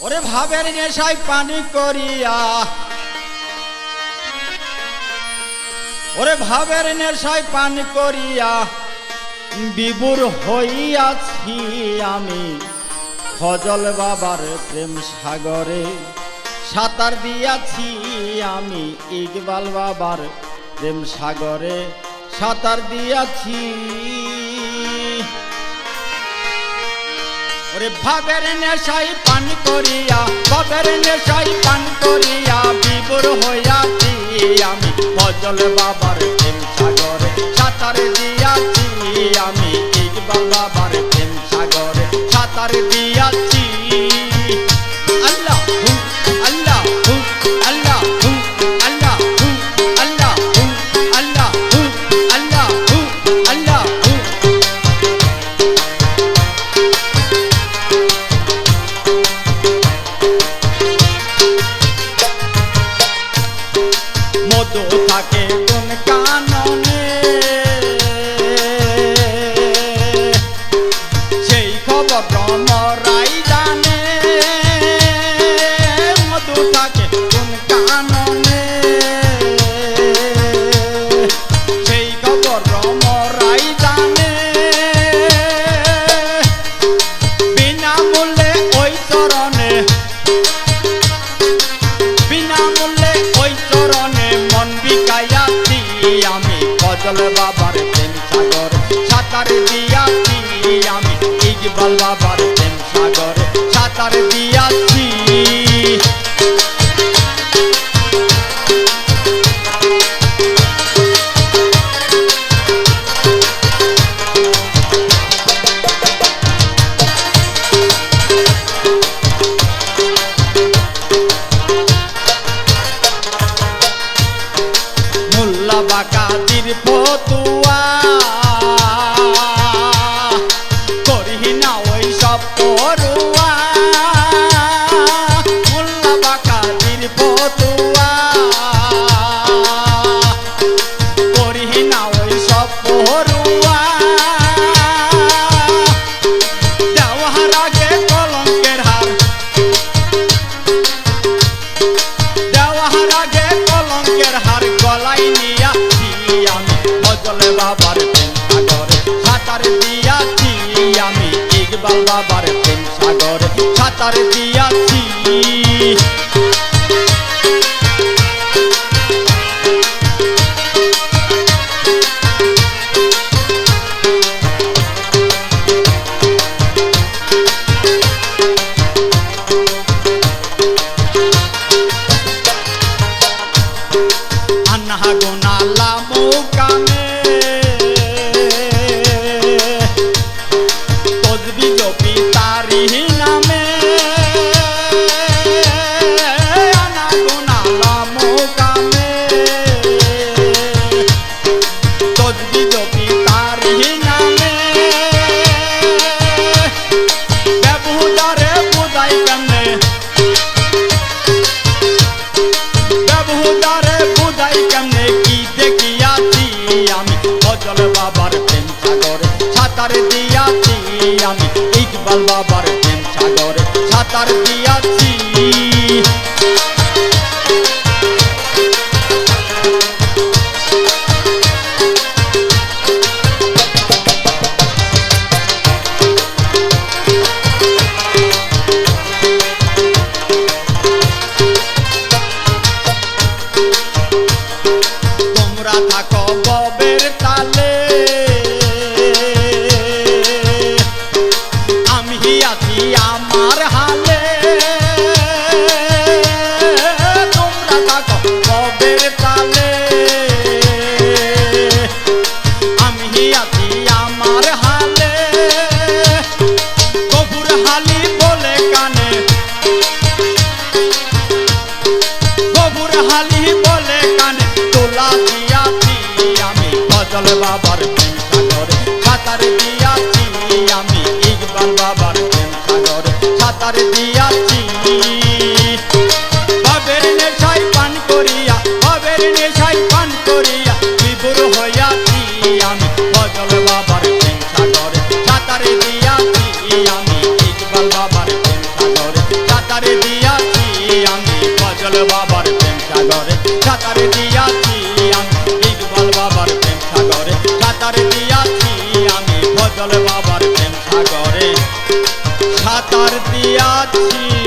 ওরে ভাবের নেশায় পানি করিয়া। ওরে ভাবের নেশায় পানি করিয়া বিবুর হইয়াছি আমি। ফজল বাবার প্রেম সাগরে সাঁতার দিয়াছি আমি। ইকবাল বাবার প্রেম সাগরে সাঁতার দিয়াছি। ওরে ভাবের নেশাই পান করিয়া, ভাবের নেশাই পান করিয়া বিবর হইয়াছি আমি। ফজল বাবার প্রেম সাগরে, সাঁতার দিয়াছি আমি। ইকবাল বাবার প্রেম সাগরে, সাঁতার দিয়াছি কাননে। সেই খবর রমরাই ফজল বাবার প্রেম সাগর সাঁতার দিয়াছি আমি। ইকবাল বাবার প্রেম সাগর সাঁতার দিয়াছি। what বাবার প্রেম সাগর। সাঁতার দিয়াছি আমি ইকবাল বাবার প্রেম সাগর। সাঁতার দিয়াছি। সাঁতার দিয়াছি আমি ইকবাল বাবার প্রেম সাগর সাঁতার দিয়াছি। থাকো আমি বাবার প্রেম সাগরে সাঁতার দিয়াছি আমি, ইকবাল বাবার প্রেম সাগরে সাঁতার দিয়াছি। বাবের নেশাই পান করিয়া, বাবের নেশাই পান করিয়া বিবুর হইয়াছি আমি ফজল বাবার প্রেম সাগরে সাঁতার দিয়াছি আমি, ইকবাল বাবার প্রেম সাগরে সাঁতার দিয়াছি আমি ফজল বাবার প্রেম সাগরে সাঁতারে দিয়াছি ফজল বাবার প্রেম সাগরে। সাঁতার দিয়াছি